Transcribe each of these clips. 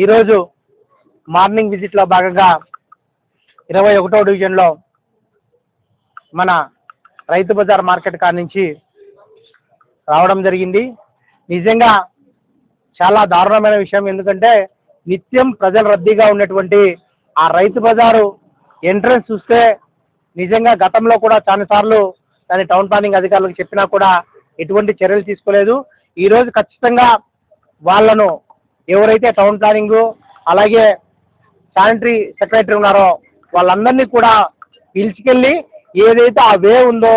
ఈరోజు మార్నింగ్ విజిట్లో భాగంగా ఇరవై ఒకటో డివిజన్లో మన రైతు బజార్ మార్కెట్ కాడ నుంచి రావడం జరిగింది. నిజంగా చాలా దారుణమైన విషయం ఎందుకంటే నిత్యం ప్రజలు రద్దీగా ఉన్నటువంటి ఆ రైతు బజారు ఎంట్రన్స్ చూస్తే నిజంగా గతంలో కూడా చాలాసార్లు దాని టౌన్ ప్లానింగ్ అధికారులకు చెప్పినా కూడా ఎటువంటి చర్యలు తీసుకోలేదు. ఈరోజు ఖచ్చితంగా వాళ్ళను ఎవరైతే టౌన్ ప్లానింగ్ అలాగే శానిటరీ సెక్రటరీ ఉన్నారో వాళ్ళందరినీ కూడా పిలుచుకెళ్ళి ఏదైతే ఆ వే ఉందో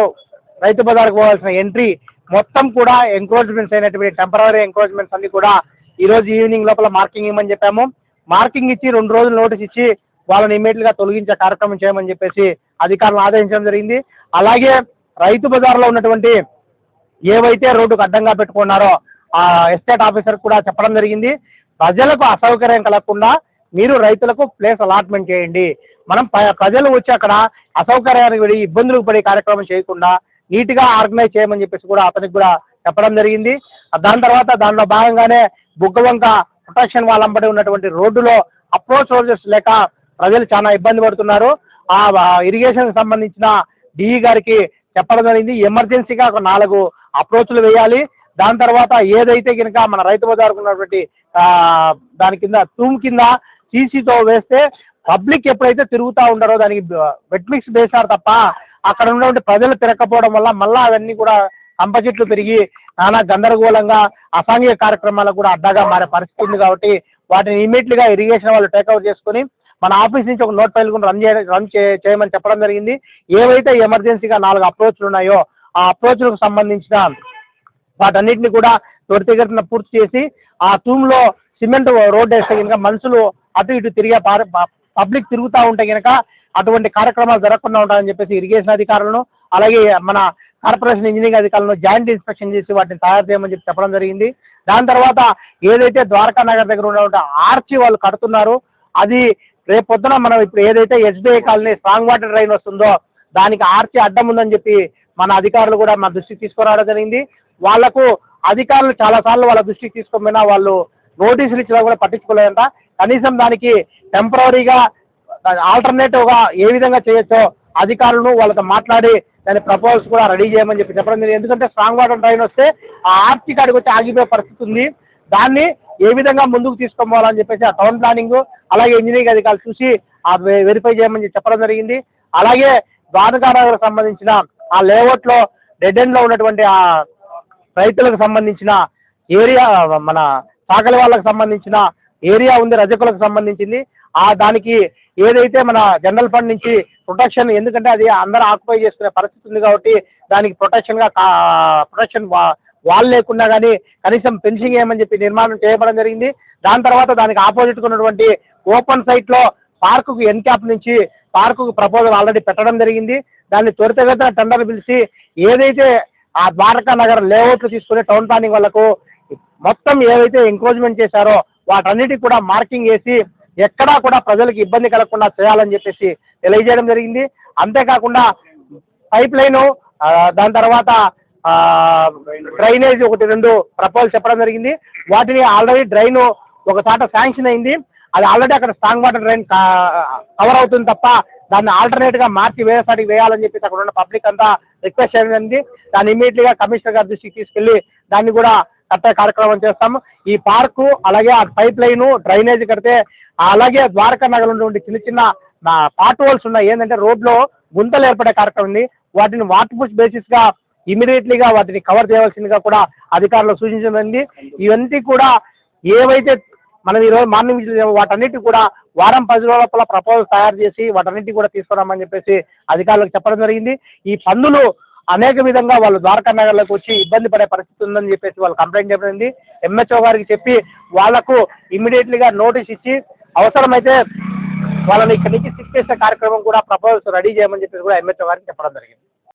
రైతు బజార్కు పోవాల్సిన ఎంట్రీ మొత్తం కూడా ఎంక్రోచ్మెంట్స్ అయినటువంటి టెంపరీ ఎంక్రోచ్మెంట్స్ అన్ని కూడా ఈరోజు ఈవినింగ్ లోపల మార్కింగ్ ఇవ్వమని చెప్పాము. మార్కింగ్ ఇచ్చి రెండు రోజులు నోటీస్ ఇచ్చి వాళ్ళని ఇమీడియట్గా తొలగించే కార్యక్రమం చేయమని చెప్పేసి అధికారులను ఆదేశించడం జరిగింది. అలాగే రైతు బజార్లో ఉన్నటువంటి ఏవైతే రోడ్డుకు అడ్డంగా పెట్టుకున్నారో ఆ ఎస్టేట్ ఆఫీసర్ కూడా చెప్పడం జరిగింది. ప్రజలకు అసౌకర్యం కలగకుండా మీరు రైతులకు ప్లేస్ అలాట్మెంట్ చేయండి. మనం ప్రజలు వచ్చి అక్కడ అసౌకర్యానికి పడి ఇబ్బందులకు పడే కార్యక్రమం చేయకుండా నీట్గా ఆర్గనైజ్ చేయమని చెప్పేసి కూడా అతనికి కూడా చెప్పడం జరిగింది. దాని తర్వాత దానిలో భాగంగానే బుగ్గవంక ప్రొటెక్షన్ వాళ్ళంబడి ఉన్నటువంటి రోడ్డులో అప్రోచ్ రోడ్స్ లేక ప్రజలు చాలా ఇబ్బంది పడుతున్నారు. ఆ ఇరిగేషన్కి సంబంధించిన డిఈ గారికి చెప్పడం జరిగింది. ఎమర్జెన్సీగా ఒక నాలుగు అప్రోచ్లు వేయాలి. దాని తర్వాత ఏదైతే కనుక మన రైతు బజార్కు ఉన్నటువంటి దాని కింద తూమ్ కింద సీసీతో వేస్తే పబ్లిక్ ఎప్పుడైతే తిరుగుతూ ఉంటారో దానికి వెట్ మిక్స్ వేశారు తప్ప అక్కడ ఉన్నటువంటి ప్రజలు తిరగకపోవడం వల్ల మళ్ళీ అవన్నీ కూడా కంప చెట్లు పెరిగి నానా గందరగోళంగా అసాంఘిక కార్యక్రమాలకు కూడా అడ్డాగా మారే పరిస్థితి ఉంది కాబట్టి వాటిని ఇమీడియట్గా ఇరిగేషన్ వాళ్ళు టేక్అవుట్ చేసుకొని మన ఆఫీస్ నుంచి ఒక నోట్ ఫైల్ కూడా రన్ చేయ రన్ చేయమని చెప్పడం జరిగింది. ఏవైతే ఎమర్జెన్సీగా నాలుగు అప్రోచ్లు ఉన్నాయో ఆ అప్రోచ్లకు సంబంధించిన వాటన్నిటిని కూడా త్వరితగతిన పూర్తి చేసి ఆ తూమ్లో సిమెంట్ రోడ్ వేస్తే కనుక మనుషులు అటు ఇటు తిరిగే పబ్లిక్ తిరుగుతూ ఉంటే కనుక అటువంటి కార్యక్రమాలు జరగకుండా ఉంటాయని చెప్పేసి ఇరిగేషన్ అధికారులను అలాగే మన కార్పొరేషన్ ఇంజనీరింగ్ అధికారులను జాయింట్ ఇన్స్పెక్షన్ చేసి వాటిని తయారు చేయమని చెప్పి చెప్పడం జరిగింది. దాని తర్వాత ఏదైతే ద్వారకా నగర్ దగ్గర ఉన్నటువంటి ఆర్చి వాళ్ళు కడుతున్నారు అది రేపు పొద్దున మనం ఇప్పుడు ఏదైతే SBI colony strong water drain వస్తుందో దానికి ఆర్చి అడ్డం ఉందని చెప్పి మన అధికారులు కూడా మన దృష్టికి తీసుకురావడం జరిగింది. వాళ్ళకు అధికారులు చాలాసార్లు వాళ్ళ దృష్టికి తీసుకోమైనా వాళ్ళు నోటీసులు ఇచ్చినా కూడా పట్టించుకోలేదంట. కనీసం దానికి టెంపరీగా ఆల్టర్నేటివ్గా ఏ విధంగా చేయొచ్చో అధికారులను వాళ్ళతో మాట్లాడి దాని ప్రపోజల్స్ కూడా రెడీ చేయమని చెప్పి చెప్పడం జరిగింది. ఎందుకంటే స్ట్రాంగ్ వాటర్ డ్రైన్ వస్తే ఆ ఆర్చి కాడికి వచ్చి ఆగిపోయే పరిస్థితి ఉంది. దాన్ని ఏ విధంగా ముందుకు తీసుకోవాలని చెప్పేసి ఆ టౌన్ ప్లానింగ్ అలాగే ఇంజనీరింగ్ అధికారులు చూసి ఆ వెరిఫై చేయమని చెప్పడం జరిగింది. అలాగే ద్వారకానగర్ సంబంధించిన ఆ లేఅవుట్లో డెడ్ ఎండ్లో ఉన్నటువంటి ఆ రైతులకు సంబంధించిన ఏరియా మన సాగల వాళ్ళకి సంబంధించిన ఏరియా ఉంది రజకులకు సంబంధించింది. ఆ దానికి ఏదైతే మన జనరల్ ఫండ్ నుంచి ప్రొటెక్షన్ ఎందుకంటే అది అందరూ ఆక్యుపై చేసుకునే పరిస్థితి ఉంది కాబట్టి దానికి ప్రొటెక్షన్గా ప్రొటెక్షన్ వాల్ లేకున్నా కానీ కనీసం ఫెన్సింగ్ ఏమని చెప్పి నిర్మాణం చేయబడడం జరిగింది. దాని తర్వాత దానికి ఆపోజిట్ ఉన్నటువంటి ఓపెన్ సైట్లో పార్కుకు ఎన్ క్యాప్ నుంచి పార్కుకు ప్రపోజల్ ఆల్రెడీ పెట్టడం జరిగింది. దాన్ని త్వరితగతిన టెండర్ పిలిచి ఏదైతే ఆ ద్వారకా నగర్ లేఅవుట్లు తీసుకునే టౌన్ ప్లానింగ్ వాళ్ళకు మొత్తం ఏవైతే ఎంక్రోచ్మెంట్ చేశారో వాటన్నిటికి కూడా మార్కింగ్ వేసి ఎక్కడా కూడా ప్రజలకు ఇబ్బంది కలగకుండా చేయాలని చెప్పేసి తెలియజేయడం జరిగింది. అంతేకాకుండా పైప్ లైను దాని తర్వాత డ్రైనేజ్ ఒకటి రెండు ప్రపోజల్ చెప్పడం జరిగింది. వాటిని ఆల్రెడీ డ్రైన్ ఒక చాట శాంక్షన్ అయింది. అది ఆల్రెడీ అక్కడ స్ట్రాంగ్ వాటర్ డ్రైన్ కవర్ అవుతుంది తప్ప దాన్ని ఆల్టర్నేట్గా మార్చి వేరే సాటికి వేయాలని చెప్పి అక్కడ ఉన్న పబ్లిక్ అంతా రిక్వెస్ట్ చేయడం దాన్ని ఇమీడియట్గా కమిషనర్ గారి దృష్టికి తీసుకెళ్ళి దాన్ని కూడా కట్టే కార్యక్రమం చేస్తాము. ఈ పార్కు అలాగే ఆ పైప్ లైను డ్రైనేజ్ కడితే అలాగే ద్వారకా నగర్ ఉన్నటువంటి చిన్న చిన్న పార్ట్ హోల్స్ ఉన్నాయి. ఏంటంటే రోడ్లో గుంతలు ఏర్పడే కార్యక్రమం ఉంది. వాటిని వాటర్ పుష్ బేసిస్గా ఇమీడియట్లీగా వాటిని కవర్ చేయవలసిందిగా కూడా అధికారులు సూచించడం ఇవన్నీ కూడా ఏవైతే మనం ఈరోజు మార్నింగ్ విజిట్ వాటన్నిటి కూడా వారం పది రోజుల లోపల ప్రపోజల్ తయారు చేసి వాటన్నిటి కూడా తీసుకురామని చెప్పేసి అధికారులకు చెప్పడం జరిగింది. ఈ పన్నులు అనేక విధంగా వాళ్ళు ద్వారకా నగర్లోకి వచ్చి ఇబ్బంది పడే పరిస్థితి ఉందని చెప్పేసి వాళ్ళు కంప్లైంట్ చెప్పింది ఎంహెచ్ఓ గారికి చెప్పి వాళ్ళకు ఇమ్మీడియట్లీగా నోటీస్ ఇచ్చి అవసరమైతే వాళ్ళని ఇక్కడి నుంచి షిఫ్ట్ చేసే కార్యక్రమం కూడా ప్రపోజల్స్ రెడీ చేయమని చెప్పేసి కూడా ఎంహెచ్ఓ గారికి చెప్పడం జరిగింది.